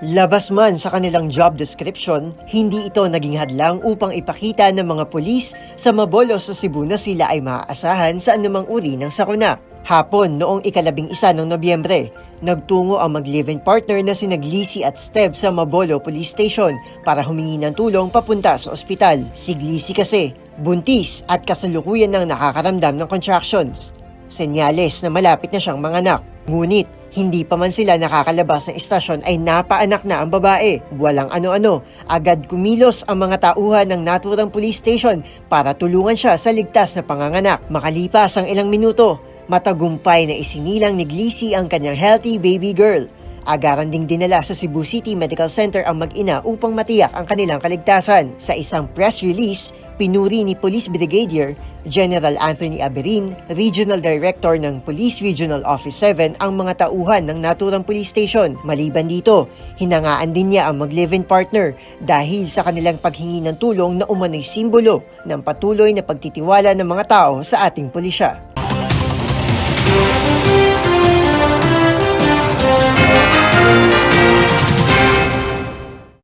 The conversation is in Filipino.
Labas man sa kanilang job description, hindi ito naging hadlang upang ipakita ng mga pulis sa Mabolo sa Cebu na sila ay maaasahan sa anumang uri ng sakuna. Hapon noong ikalabing isa ng Nobyembre, nagtungo ang mag-live-in partner na si Glisi at Steve sa Mabolo Police Station para humingi ng tulong papunta sa ospital. Si Glisi kasi, buntis at kasalukuyan ng nakakaramdam ng contractions. Senyales na malapit na siyang manganak. Ngunit, hindi pa man sila nakakalabas ng istasyon ay napaanak na ang babae. Walang ano-ano, agad kumilos ang mga tauhan ng naturang police station para tulungan siya sa ligtas na panganganak. Makalipas ang ilang minuto, matagumpay na isinilang ni Glisi ang kanyang healthy baby girl. Agaran ding dinala sa Cebu City Medical Center ang mag-ina upang matiyak ang kanilang kaligtasan. Sa isang press release, pinuri ni Police Brigadier General Anthony Aberin, Regional Director ng Police Regional Office 7 ang mga tauhan ng naturang police station. Maliban dito, hinangaan din niya ang mag-live-in partner dahil sa kanilang paghingi ng tulong na umano'y simbolo ng patuloy na pagtitiwala ng mga tao sa ating pulisya.